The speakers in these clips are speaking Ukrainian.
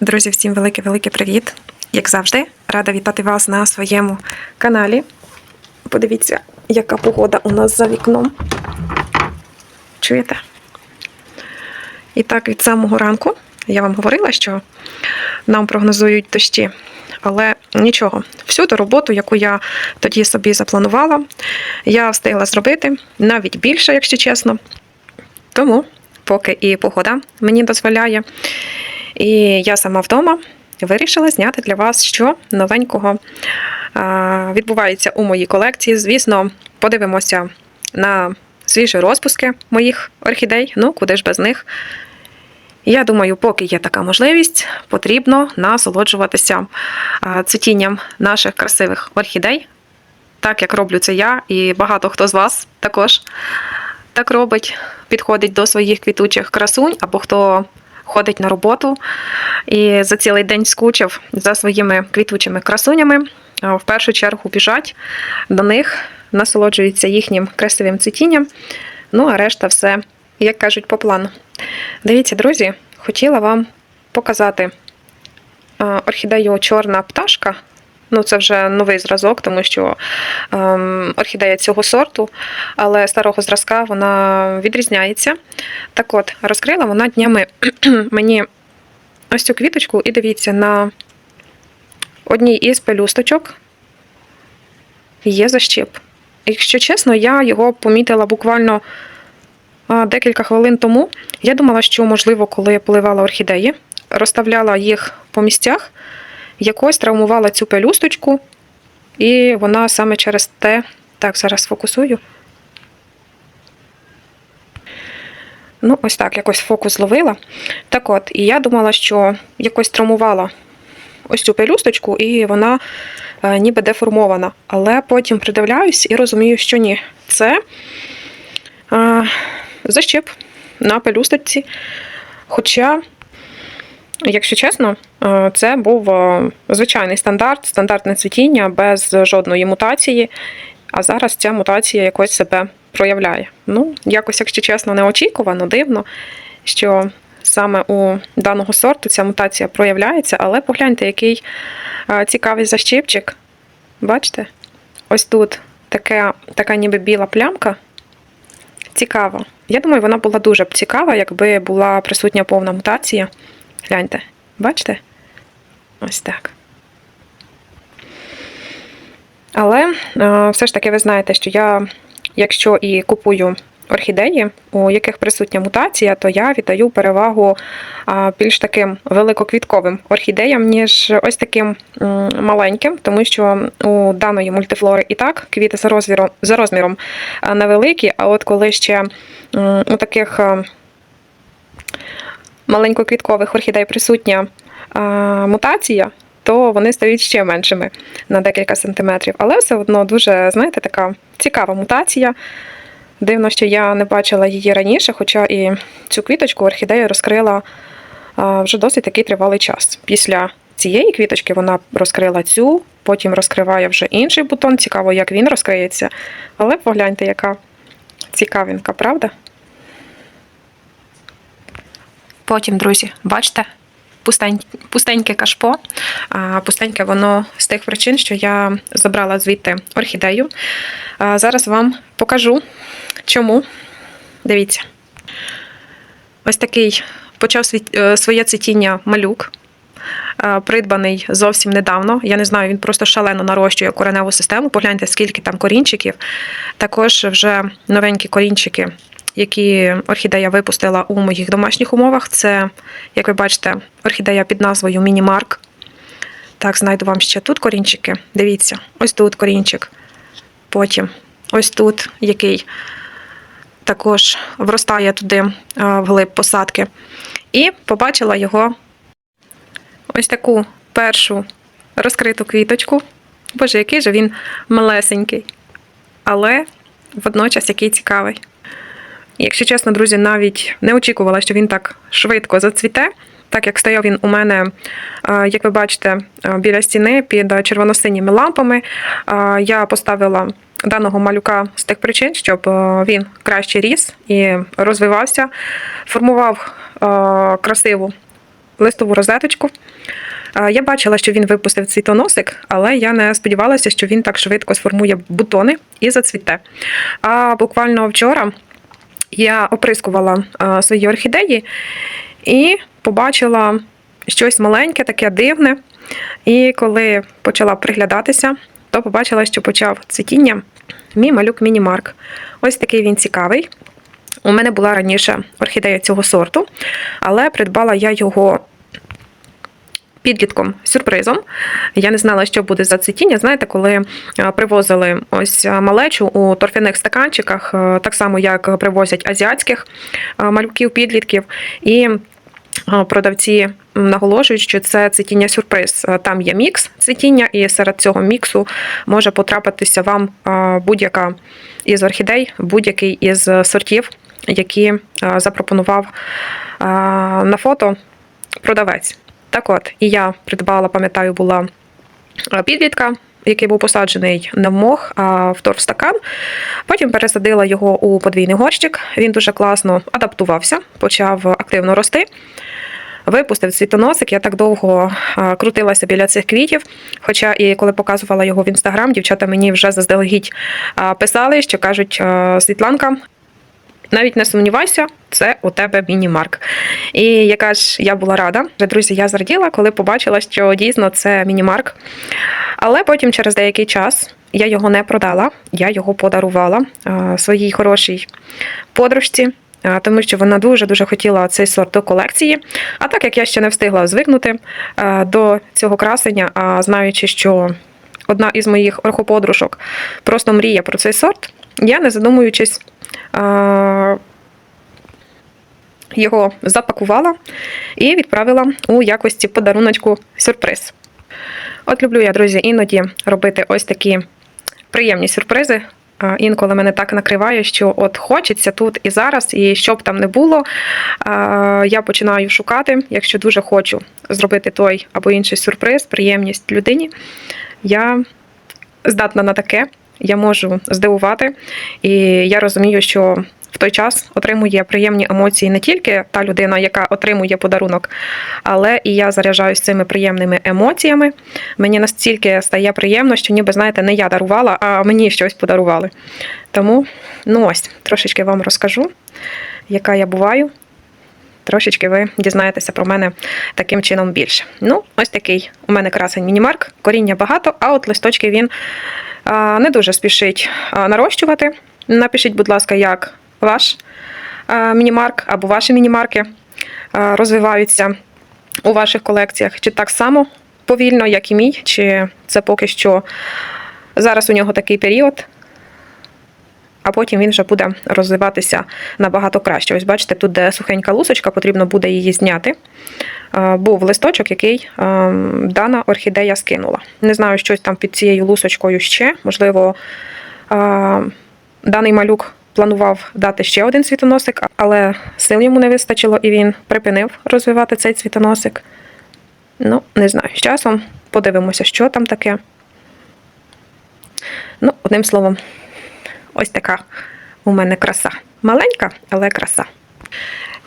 Друзі, всім великий-великий привіт! Як завжди, рада вітати вас на своєму каналі. Подивіться, яка погода у нас за вікном. Чуєте? І так, від самого ранку я вам говорила, що нам прогнозують дощі. Але нічого, всю ту роботу, яку я тоді собі запланувала, я встигла зробити навіть більше, якщо чесно. Тому, поки і погода мені дозволяє, і я сама вдома вирішила зняти для вас, що новенького відбувається у моїй колекції. Звісно, подивимося на свіжі розпуски моїх орхідей. Ну, куди ж без них. Я думаю, поки є така можливість, потрібно насолоджуватися цвітінням наших красивих орхідей, так як роблю це я, і багато хто з вас також так робить, підходить до своїх квітучих красунь, або хто ходить на роботу і за цілий день скучив за своїми квітучими красунями. В першу чергу біжать до них, насолоджуються їхнім красивим цвітінням. Ну, а решта все, як кажуть, по плану. Дивіться, друзі, хотіла вам показати орхідею Чорна пташка. Ну, це вже новий зразок, тому що ем, орхідея цього сорту, але старого зразка вона відрізняється. Так от, розкрила вона днями мені ось цю квіточку, і дивіться, на одній із пелюсточок є защіп. Якщо чесно, я його помітила буквально декілька хвилин тому. Я думала, що, можливо, коли я поливала орхідеї, розставляла їх по місцях, якось травмувала цю пелюсточку, і вона саме через те. Так, зараз фокусую. Ну, ось так, якось фокус зловила. Так от, і я думала, що якось травмувала ось цю пелюсточку, і вона е, ніби деформована. Але потім придивляюсь і розумію, що ні. Це е, защеп на пелюсточці. Хоча, якщо чесно, е, це був е, звичайний стандарт, стандартне цвітіння без жодної мутації. А зараз ця мутація якось себе проявляє. Ну, якось, якщо чесно, неочікувано, дивно, що саме у даного сорту ця мутація проявляється, але погляньте, який е, цікавий защіпчик. Бачите? Ось тут таке, така ніби біла плямка. Цікаво. Я думаю, вона була дуже б цікава, якби була присутня повна мутація. Гляньте, бачите? Ось так. Але е, все ж таки ви знаєте, що я, якщо і купую орхідеї, у яких присутня мутація, то я віддаю перевагу більш таким великоквітковим орхідеям, ніж ось таким маленьким, тому що у даної мультифлори і так квіти за розміром, за розміром невеликі, а от коли ще у таких маленькоквіткових орхідей присутня мутація, то вони стають ще меншими на декілька сантиметрів. Але все одно дуже, знаєте, така цікава мутація. Дивно, що я не бачила її раніше, хоча і цю квіточку орхідея розкрила вже досить такий тривалий час. Після цієї квіточки вона розкрила цю, потім розкриває вже інший бутон. Цікаво, як він розкриється. Але погляньте, яка цікавинка, правда? Потім, друзі, бачите, пустень, пустеньке кашпо. А, Пустеньке воно з тих причин, що я забрала звідти орхідею. А, Зараз вам покажу, чому. Дивіться. Ось такий почав е, своє цвітіння малюк. е, Придбаний зовсім недавно. Я не знаю, він просто шалено нарощує кореневу систему. Погляньте, скільки там корінчиків. Також вже новенькі корінчики, які орхідея випустила у моїх домашніх умовах. Це, як ви бачите, орхідея під назвою Мінімарк. Так, знайду вам ще тут корінчики. Дивіться, ось тут корінчик. Потім ось тут, який також вростає туди е, вглиб посадки. І побачила його ось таку першу розкриту квіточку. Боже, який же він малесенький. Але водночас який цікавий. Якщо чесно, друзі, навіть не очікувала, що він так швидко зацвіте, так як стояв він у мене, е, як ви бачите, е, біля стіни під червоно-синіми лампами. Е, Я поставила даного малюка з тих причин, щоб він краще ріс і розвивався, формував красиву листову розеточку. Я бачила, що він випустив цвітоносик, але я не сподівалася, що він так швидко сформує бутони і зацвіте. А буквально вчора я оприскувала свої орхідеї і побачила щось маленьке, таке дивне. І коли почала приглядатися, то побачила, що почав цвітіння мій малюк Мінімарк. Ось такий він цікавий. У мене була раніше орхідея цього сорту, але придбала я його підлітком сюрпризом. Я не знала, що буде за цвітіння. Знаєте, коли е, привозили ось е, малечу у торфяних стаканчиках, е, так само як привозять азіатських малюків, підлітків. І продавці наголошують, що це цвітіння сюрприз. Там є мікс цвітіння, і серед цього міксу може потрапитися вам будь-яка із орхідей, будь-який із сортів, які запропонував на фото продавець. Так от, і я придбала, пам'ятаю, була е, підлітка, який був посаджений в мох, а в торфстакан. Потім пересадила його у подвійний горщик. Він дуже класно адаптувався, почав активно рости. Випустив цвітоносик, я так довго а, крутилася біля цих квітів. Хоча і коли показувала його в інстаграм, дівчата мені вже заздалегідь а, писали, що кажуть, Світланка, навіть не сумнівайся, це у тебе міні-марк. І яка ж я була рада. Друзі, я зраділа, коли побачила, що дійсно це міні-марк. Але потім, через деякий час, я його не продала, я його подарувала своїй хорошій подружці. Тому що вона дуже дуже хотіла цей сорт до колекції. А так як я ще не встигла звикнути до цього красення, а знаючи, що одна із моїх орхоподружок просто мріє про цей сорт, я не задумуючись його запакувала і відправила у якості подаруночку сюрприз. От люблю я, друзі, іноді робити ось такі приємні сюрпризи. Інколи мене так накриває, що от хочеться тут і зараз, і що б там не було, я починаю шукати, якщо дуже хочу зробити той або інший сюрприз, приємність людині. Я здатна на таке, я можу здивувати, і я розумію, що в той час отримує приємні емоції не тільки та людина, яка отримує подарунок, але і я заряджаюсь цими приємними емоціями. Мені настільки стає приємно, що ніби, знаєте, не я дарувала, а мені щось подарували. Тому, ну ось, трошечки вам розкажу, яка я буваю. Трошечки ви дізнаєтеся про мене таким чином більше. Ну, ось такий у мене красень мінімарк. Коріння багато, а от листочки він не дуже спішить нарощувати. Напишіть, будь ласка, як ваш мінімарк або ваші мінімарки розвиваються у ваших колекціях, чи так само повільно, як і мій, чи це поки що зараз у нього такий період. А потім він вже буде розвиватися набагато краще. Ось бачите, тут де сухенька лусочка, потрібно буде її зняти. Був листочок, який дана орхідея скинула. Не знаю, щось там під цією лусочкою ще. Можливо, даний малюк планував дати ще один цвітоносик, але сил йому не вистачило, і він припинив розвивати цей цвітоносик. Ну, не знаю. З часом подивимося, що там таке. Ну, одним словом, ось така у мене краса. Маленька, але краса.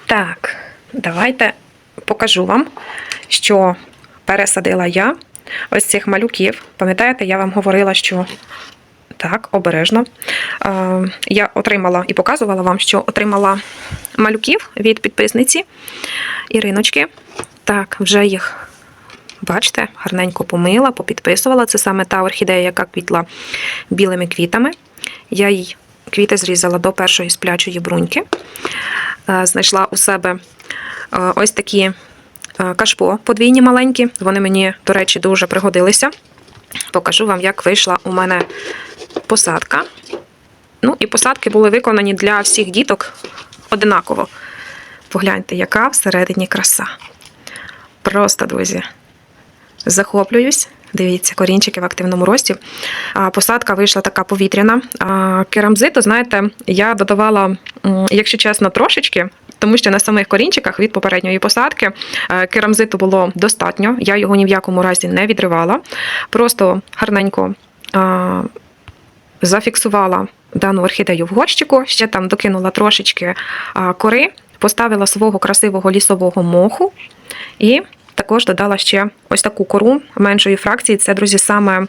Так, давайте покажу вам, що пересадила я ось цих малюків. Пам'ятаєте, я вам говорила, що так, обережно. Я отримала і показувала вам, що отримала малюків від підписниці Іриночки. Так, вже їх. Бачите, гарненько помила, попідписувала. Це саме та орхідея, яка квітла білими квітами. Я їй квіти зрізала до першої сплячої бруньки. Е, Знайшла у себе е, ось такі е, кашпо подвійні маленькі. Вони мені, до речі, дуже пригодилися. Покажу вам, як вийшла у мене посадка. Ну, і посадки були виконані для всіх діток одинаково. Погляньте, яка всередині краса. Просто, друзі, захоплююсь. Дивіться, корінчики в активному рості. Посадка вийшла така повітряна. Керамзиту, знаєте, я додавала, якщо чесно, трошечки, тому що на самих корінчиках від попередньої посадки е, керамзиту було достатньо. Я його ні в якому разі не відривала. Просто гарненько зафіксувала дану орхідею в горщику, ще там докинула трошечки кори, поставила свого красивого лісового моху І також додала ще ось таку кору меншої фракції. Це, друзі, саме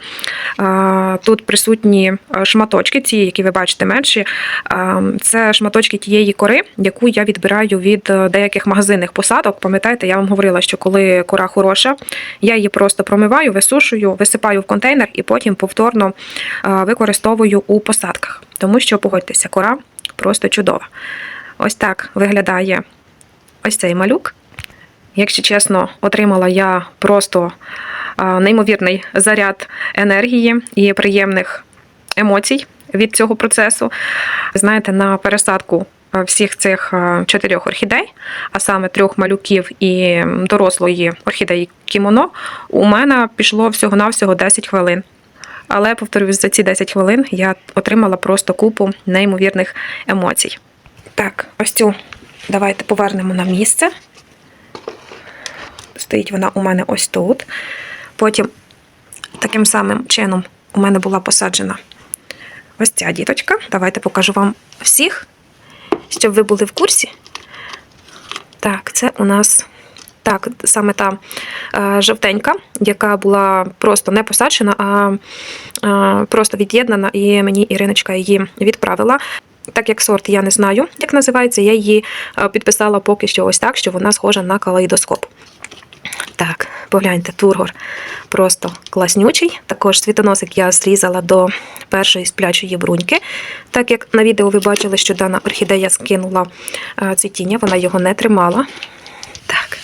е, тут присутні е, шматочки, ці, які ви бачите менші. Е, це шматочки тієї кори, яку я відбираю від деяких магазинних посадок. Пам'ятаєте, я вам говорила, що коли кора хороша, я її просто промиваю, висушую, висипаю в контейнер і потім повторно використовую у посадках. Тому що, погодьтеся, кора просто чудова. Ось так виглядає ось цей малюк. Якщо чесно, отримала я просто неймовірний заряд енергії і приємних емоцій від цього процесу. Знаєте, на пересадку всіх цих чотирьох орхідей, а саме трьох малюків і дорослої орхідеї кімоно, у мене пішло всього-навсього 10 хвилин. Але, повторюсь, за ці 10 хвилин я отримала просто купу неймовірних емоцій. Так, ось цю давайте повернемо на місце. Стоїть вона у мене ось тут. Потім таким самим чином у мене була посаджена ось ця діточка. Давайте покажу вам всіх, щоб ви були в курсі. Так, це у нас так, саме та е, жовтенька, яка була просто не посаджена, а е, просто від'єднана, і мені Іриночка її відправила. Так як сорт я не знаю, як називається, я її е, підписала поки що ось так, що вона схожа на калейдоскоп. Так, погляньте, тургор просто класнючий. Також світоносик я зрізала до першої сплячої бруньки. Так як на відео ви бачили, що дана орхідея скинула е, цвітіння, вона його не тримала. Так,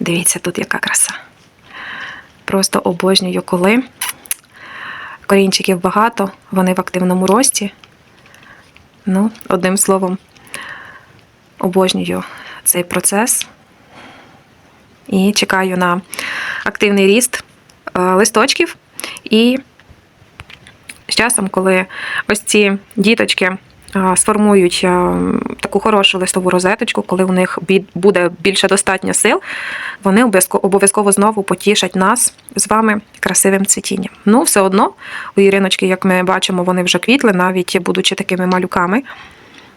дивіться, тут яка краса. Просто обожнюю, коли корінчиків багато, вони в активному рості. Ну, одним словом, обожнюю цей процес і чекаю на активний ріст е, листочків. І з часом, коли ось ці діточки е, сформують е, таку хорошу листову розеточку, коли у них буде більше достатньо сил, вони обов'язково знову потішать нас з вами красивим цвітінням. Ну, все одно, у Іриночки, як ми бачимо, вони вже квітли, навіть будучи такими малюками.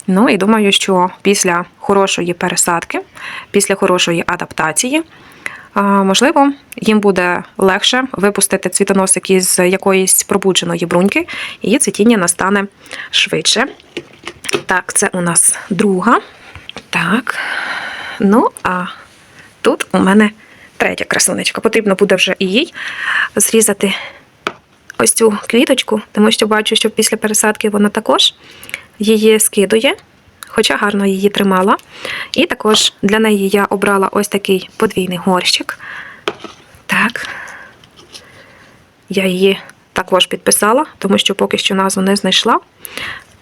Ну і думаю, що після хорошої пересадки, після хорошої адаптації, можливо, їм буде легше випустити цвітоносик із якоїсь пробудженої бруньки, і цвітіння настане швидше. Так, це у нас друга. Так. Ну, а тут у мене третя красунечка. Потрібно буде вже і їй зрізати ось цю квіточку, тому що бачу, що після пересадки вона також її скидує, хоча гарно її тримала. І також для неї я обрала ось такий подвійний горщик. Так. Я її також підписала, тому що поки що назву не знайшла.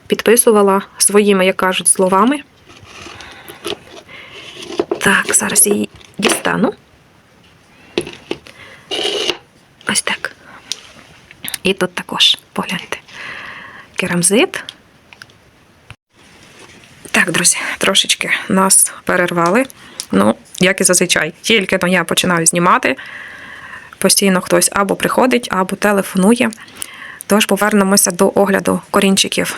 Підписувала своїми, як кажуть, словами. Так, зараз її дістану. Ось так. І тут також погляньте. Керамзит. Так, друзі, трошечки нас перервали. Ну, як і зазвичай, тільки но я починаю знімати. Постійно хтось або приходить, або телефонує. Тож повернемося до огляду корінчиків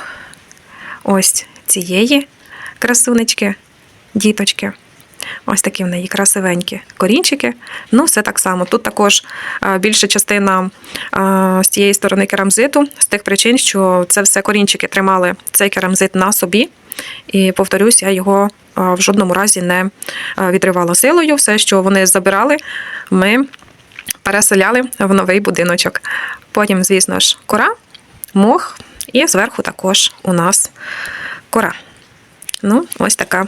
ось цієї красунечки, діточки. Ось такі в неї красивенькі корінчики. Ну, все так само. Тут також більша частина з цієї сторони керамзиту, з тих причин, що це все корінчики тримали цей керамзит на собі. І повторюсь, я його в жодному разі не відривала силою. Все, що вони забирали, ми переселяли в новий будиночок. Потім, звісно ж, кора, мох, і зверху також у нас кора. Ну, ось така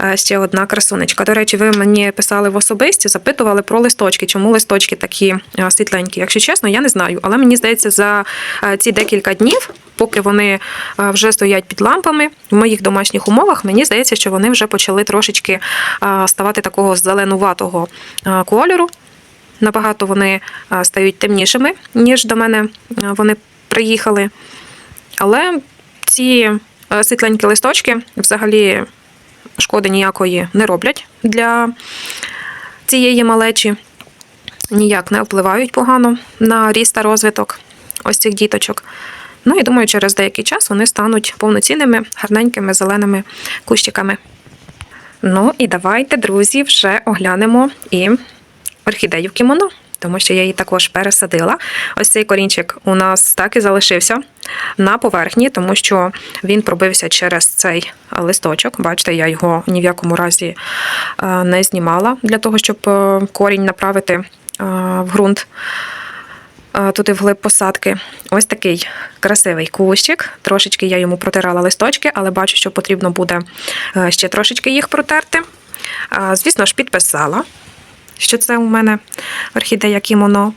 е, ще одна красунечка. До речі, ви мені писали в особисті, запитували про листочки, чому листочки такі світленькі. Якщо чесно, я не знаю. Але мені здається, за е, ці декілька днів, поки вони е, вже стоять під лампами в моїх домашніх умовах, мені здається, що вони вже почали трошечки е, ставати такого зеленуватого е, кольору. Набагато вони стають темнішими, ніж до мене вони приїхали. Але ці світленькі листочки взагалі шкоди ніякої не роблять для цієї малечі. Ніяк не впливають погано на ріст та розвиток ось цих діточок. Ну і думаю, через деякий час вони стануть повноцінними, гарненькими зеленими кущиками. Ну і давайте, друзі, вже оглянемо і орхідею в кімоно, тому що я її також пересадила. Ось цей корінчик у нас так і залишився на поверхні, тому що він пробився через цей листочок. Бачите, я його ні в якому разі е, не знімала для того, щоб е, корінь направити е, в ґрунт. Туди вглиб посадки. Ось такий красивий кущик. Трошечки я йому протирала листочки, але бачу, що потрібно буде е, ще трошечки їх протерти. Звісно ж, підписала, що це у мене орхідея кімоно.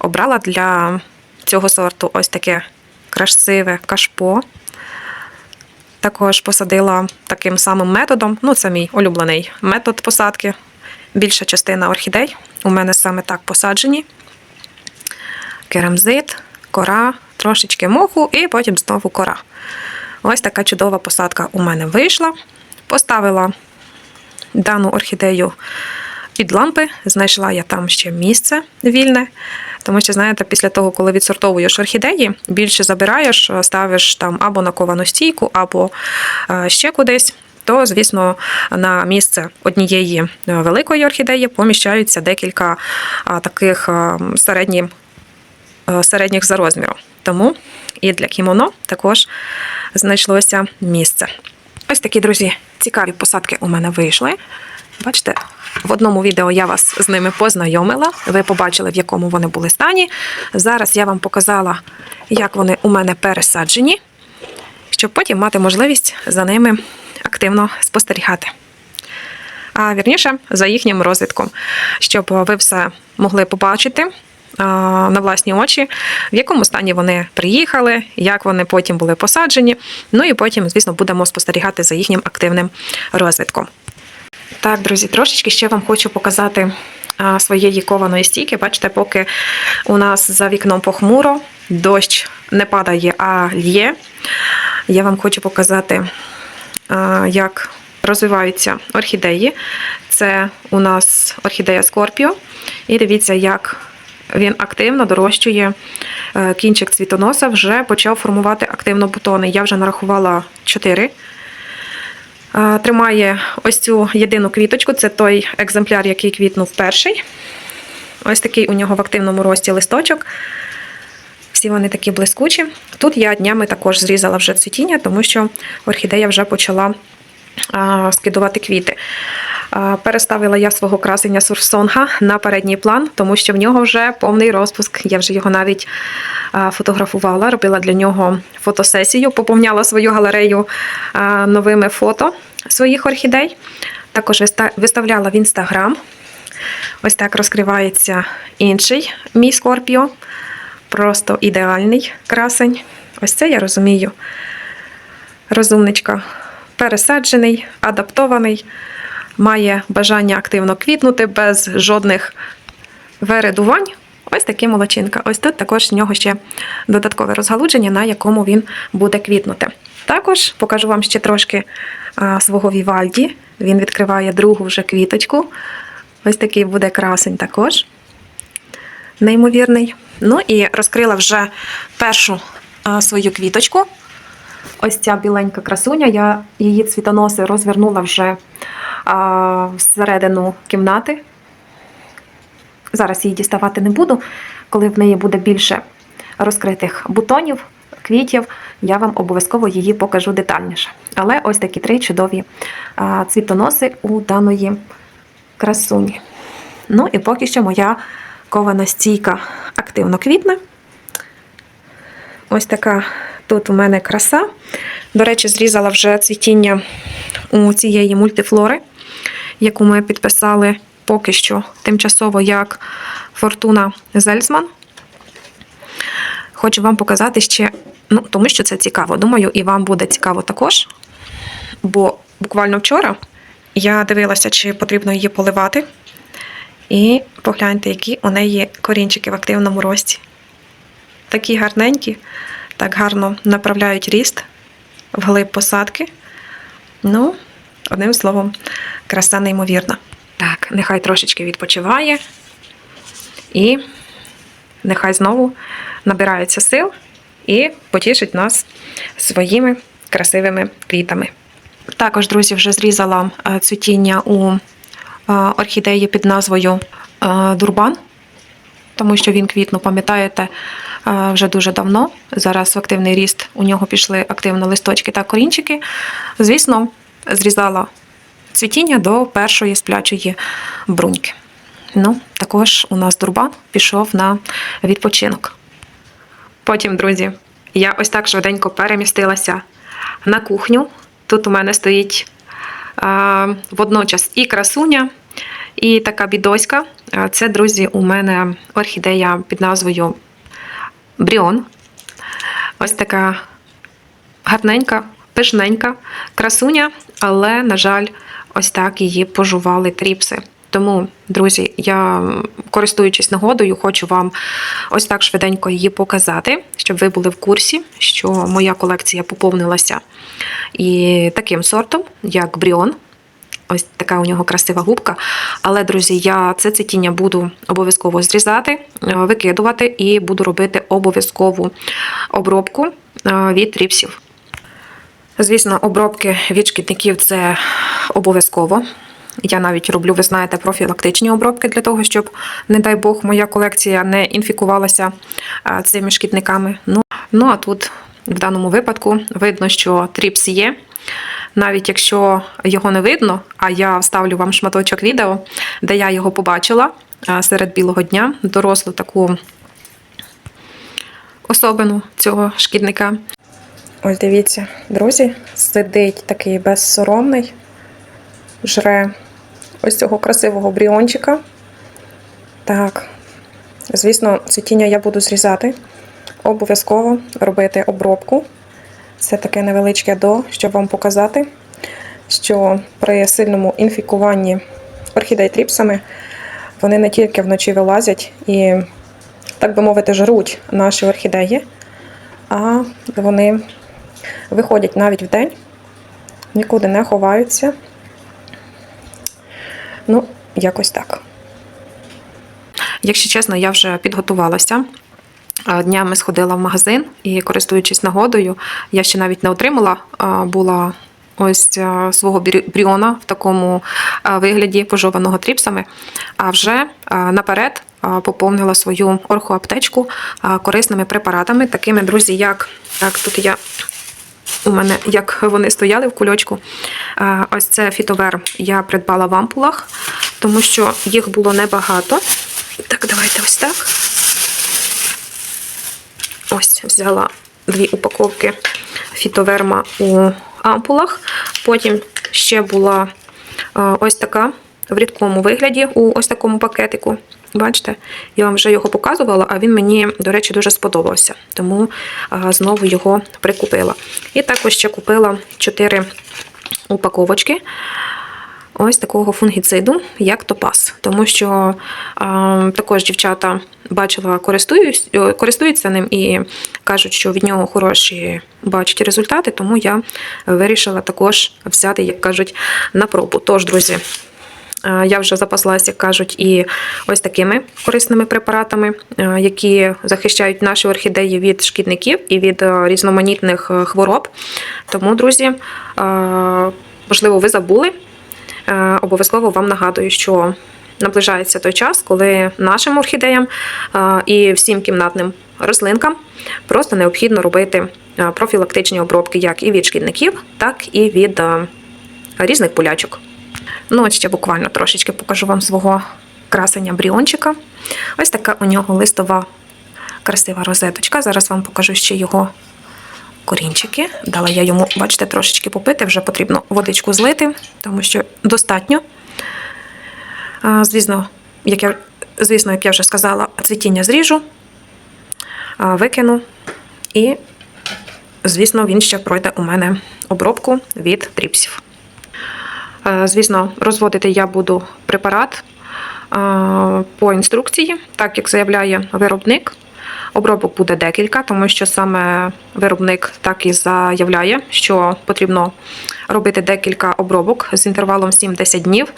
Обрала для цього сорту ось таке красиве кашпо. Також посадила таким самим методом. Ну, це мій улюблений метод посадки. Більша частина орхідей у мене саме так посаджені. Керамзит, кора, трошечки моху і потім знову кора. Ось така чудова посадка у мене вийшла. Поставила дану орхідею під лампи, знайшла я там ще місце вільне. Тому що, знаєте, після того, коли відсортовуєш орхідеї, більше забираєш, ставиш там або на ковану стійку, або е, ще кудись. То, звісно, на місце однієї е, великої орхідеї поміщаються декілька таких а, середні, е, середніх за розміром. Тому і для кімоно також знайшлося місце. Ось такі, друзі, цікаві посадки у мене вийшли. Бачите, в одному відео я вас з ними познайомила. Ви побачили, в якому вони були стані. Зараз я вам показала, як вони у мене пересаджені, щоб потім мати можливість за ними активно спостерігати. А вірніше, за їхнім розвитком, щоб ви все могли побачити на власні очі, в якому стані вони приїхали, як вони потім були посаджені. Ну і потім, звісно, будемо спостерігати за їхнім активним розвитком. Так, друзі, трошечки ще вам хочу показати своєї кованої стійки. Бачите, поки у нас за вікном похмуро, дощ не падає, а лє. Я вам хочу показати, як розвиваються орхідеї. Це у нас орхідея Скорпіо. І дивіться, як він активно дорощує е, кінчик цвітоноса, вже почав формувати активно бутони. Я вже нарахувала 4 Е, Тримає ось цю єдину квіточку, це той екземпляр, який квітнув перший. Ось такий у нього в активному рості листочок. Всі вони такі блискучі. Тут я днями також зрізала вже цвітіння, тому що орхідея вже почала скидувати квіти. Переставила я свого красення сурсонга на передній план, тому що в нього вже повний розпуск. Я вже його навіть фотографувала, робила для нього фотосесію, поповняла свою галерею новими фото своїх орхідей. Також виставляла в інстаграм. Ось так розкривається інший мій Скорпіо. Просто ідеальний красень. Ось це я розумію. Розумничка. Пересаджений, адаптований, має бажання активно квітнути без жодних вередувань. Ось такий молочинка. Ось тут також в нього ще додаткове розгалудження, на якому він буде квітнути. Також покажу вам ще трошки свого Вівальді. Він відкриває другу вже квіточку. Ось такий буде красень також. Неймовірний. Ну і розкрила вже першу свою квіточку. Ось ця біленька красуня. Я її цвітоноси розвернула вже а, всередину кімнати. Зараз її діставати не буду. Коли в неї буде більше розкритих бутонів, квітів, я вам обов'язково її покажу детальніше. Але ось такі три чудові а, цвітоноси у даної красуні. Ну і поки що моя кована стійка активно квітне. Ось така тут у мене краса. До речі, зрізала вже цвітіння у цієї мультифлори, яку ми підписали поки що тимчасово як Фортуна Зельсман. Хочу вам показати ще, ну, тому що це цікаво. Думаю, і вам буде цікаво також. Бо буквально вчора я дивилася, чи потрібно її поливати. І погляньте, які у неї корінчики в активному рості. Такі гарненькі, так гарно направляють ріст вглиб посадки. Ну, одним словом, краса неймовірна. Так, нехай трошечки відпочиває. І нехай знову набирається сил і потішить нас своїми красивими квітами. Також, друзі, вже зрізала е, цвітіння у е, орхідеї під назвою е, Дурбан, тому що він квітнув, пам'ятаєте, вже дуже давно. Зараз в активний ріст у нього пішли активно листочки та корінчики. Звісно, зрізала цвітіння до першої сплячої бруньки. Ну, також у нас дурбан пішов на відпочинок. Потім, друзі, я ось так швиденько перемістилася на кухню. Тут у мене стоїть а, водночас і красуня, і така бідоська. Це, друзі, у мене орхідея під назвою Бріон. Ось така гарненька, пишненька красуня, але, на жаль, ось так її пожували тріпси. Тому, друзі, я, користуючись нагодою, хочу вам ось так швиденько її показати, щоб ви були в курсі, що моя колекція поповнилася і таким сортом, як Бріон. Ось така у нього красива губка. Але, друзі, я це цвітіння буду обов'язково зрізати, е, викидувати і буду робити обов'язкову обробку е, від тріпсів. Звісно, обробки від шкідників це обов'язково. Я навіть роблю, ви знаєте, профілактичні обробки для того, щоб, не дай Бог, моя колекція не інфікувалася цими шкідниками. Ну, ну а тут в даному випадку видно, що тріпс є. Навіть якщо його не видно, а я вставлю вам шматочок відео, де я його побачила серед білого дня, дорослу таку особину цього шкідника. Ось дивіться, друзі, сидить такий безсоромний, жре ось цього красивого бріончика. Так, звісно, цвітіння я буду зрізати. Обов'язково робити обробку. Це таке невеличке до, щоб вам показати, що при сильному інфікуванні орхідей тріпсами вони не тільки вночі вилазять і, так би мовити, жруть наші орхідеї, а вони виходять навіть в день, нікуди не ховаються. Ну, якось так. Якщо чесно, я вже підготувалася. Днями сходила в магазин і, користуючись нагодою, я ще навіть не отримала, була ось свого бріона в такому вигляді, пожованого тріпсами, а вже наперед поповнила свою орхоаптечку корисними препаратами, такими, друзі, як так, тут я у мене, як вони стояли в кульочку. Ось це фітовер я придбала в ампулах, тому що їх було небагато. Так, давайте ось так. Ось взяла дві упаковки фітоверма у ампулах. Потім ще була е, ось така в рідкому вигляді у ось такому пакетику. Бачите, я вам вже його показувала, а він мені, до речі, дуже сподобався. Тому е, знову його прикупила. І також ще купила 4 упаковочки ось такого фунгіциду, як топаз. Тому що е, також дівчата бачила, користуються ним і кажуть, що від нього хороші бачать результати, тому я вирішила також взяти, як кажуть, на пробу. Тож, друзі. Я вже запаслася, як кажуть, і ось такими корисними препаратами, які захищають наші орхідеї від шкідників і від різноманітних е, хвороб. Тому, друзі, можливо, ви забули. Е, Обов'язково вам нагадую, що наближається той час, коли нашим орхідеям е, і всім кімнатним рослинкам просто необхідно робити е, профілактичні обробки як і від шкідників, так і від різних болячок. Ну, от ще буквально трошечки покажу вам свого красення бріончика. Ось така у нього листова красива розеточка. Зараз вам покажу ще його корінчики. Дала я йому, бачите, трошечки попити, вже потрібно водичку злити, тому що достатньо. Звісно, як я, звісно, як я вже сказала, цвітіння зріжу, викину і, звісно, він ще пройде у мене обробку від тріпсів. Звісно, розводити я буду препарат по інструкції, так як заявляє виробник. Обробок буде декілька, тому що саме виробник так і заявляє, що потрібно робити декілька обробок з інтервалом 7-10 днів.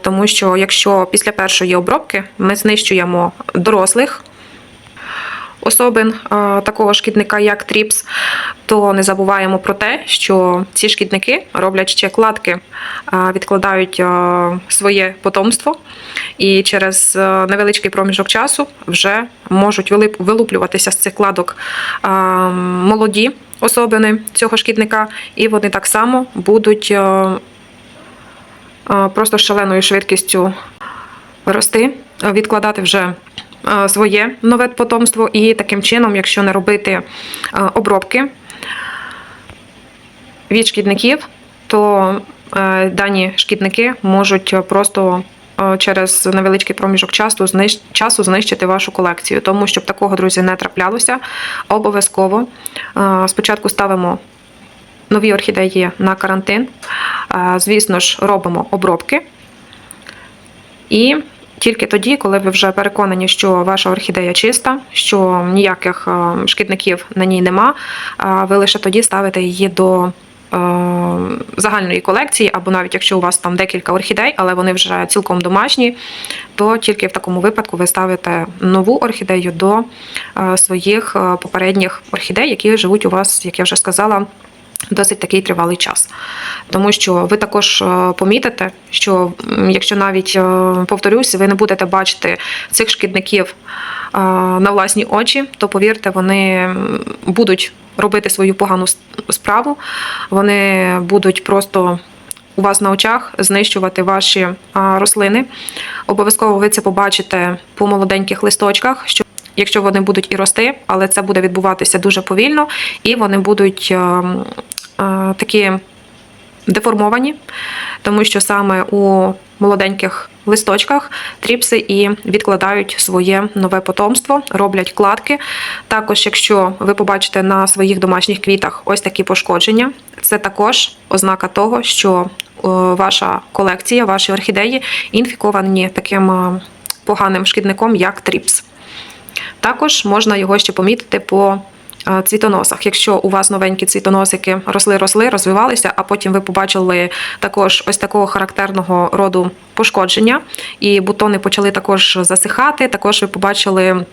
Тому що якщо після першої обробки ми знищуємо дорослих особин такого шкідника, як тріпс, то не забуваємо про те, що ці шкідники роблять ще кладки, відкладають своє потомство, і через невеличкий проміжок часу вже можуть вилуплюватися з цих кладок молоді особини цього шкідника, і вони так само будуть просто шаленою швидкістю рости, відкладати вже своє нове потомство, і таким чином, якщо не робити е, обробки від шкідників, то е, дані шкідники можуть просто е, через невеличкий проміжок часу часу знищити вашу колекцію. Тому щоб такого, друзі, не траплялося, обов'язково е, спочатку ставимо нові орхідеї на карантин. Е, Звісно ж, робимо обробки. І тільки тоді, коли ви вже переконані, що ваша орхідея чиста, що ніяких е, шкідників на ній нема, ви лише тоді ставите її до е, загальної колекції, або навіть якщо у вас там декілька орхідей, але вони вже цілком домашні, то тільки в такому випадку ви ставите нову орхідею до е, своїх попередніх орхідей, які живуть у вас, як я вже сказала, досить такий тривалий час. Тому що ви також е, помітите, що якщо навіть е, повторюсь, ви не будете бачити цих шкідників е, на власні очі, то повірте, вони будуть робити свою погану справу, вони будуть просто. У вас на очах знищувати ваші рослини. Обов'язково ви це побачите по молоденьких листочках, що якщо вони будуть і рости, але це буде відбуватися дуже повільно, і вони будуть е, м, е, такі деформовані, тому що саме у молоденьких листочках тріпси і відкладають своє нове потомство, роблять кладки. Також, якщо ви побачите на своїх домашніх квітах ось такі пошкодження, це також ознака того, що ваша колекція, ваші орхідеї інфіковані таким поганим шкідником, як тріпс. Також можна його ще помітити по цвітоносах. Якщо у вас новенькі цвітоносики росли-росли, розвивалися, а потім ви побачили також ось такого характерного роду пошкодження, і бутони почали також засихати, також ви побачили.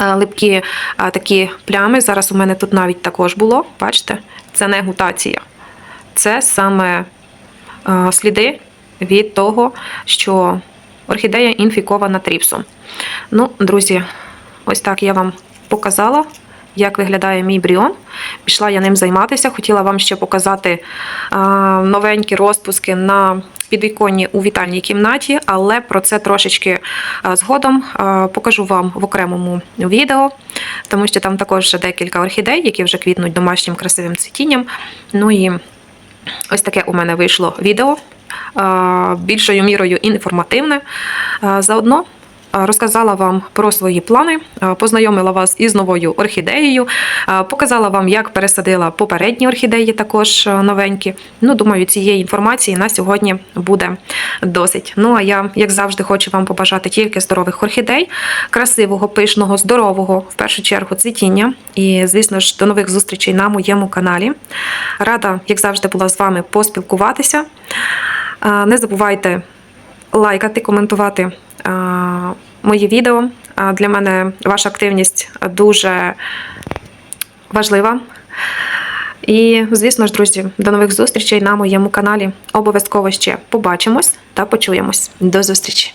е, Липкі е, такі плями. Зараз у мене тут навіть також було. Бачите? Це не гутація. Це саме е, сліди від того, що орхідея інфікована тріпсом. Ну, друзі, ось так я вам показала, як виглядає мій бріон. Пішла я ним займатися. Хотіла вам ще показати новенькі розпуски на підвіконні у вітальній кімнаті, але про це трошечки згодом покажу вам в окремому відео, тому що там також декілька орхідей, які вже квітнуть домашнім красивим цвітінням. Ну і Ось таке у мене вийшло відео, більшою мірою інформативне. Заодно розказала вам про свої плани, е, познайомила вас із новою орхідеєю, е, показала вам, як пересадила попередні орхідеї, також е, новенькі. Ну, думаю, цієї інформації на сьогодні буде досить. Ну а я, як завжди, хочу вам побажати тільки здорових орхідей, красивого, пишного, здорового, в першу чергу, цвітіння. І, звісно ж, до нових зустрічей на моєму каналі. Рада, як завжди, була з вами поспілкуватися. Не забувайте лайкати, коментувати мої відео. Для мене ваша активність дуже важлива. І, звісно ж, друзі, до нових зустрічей на моєму каналі. Обов'язково ще побачимось та почуємось. До зустрічі!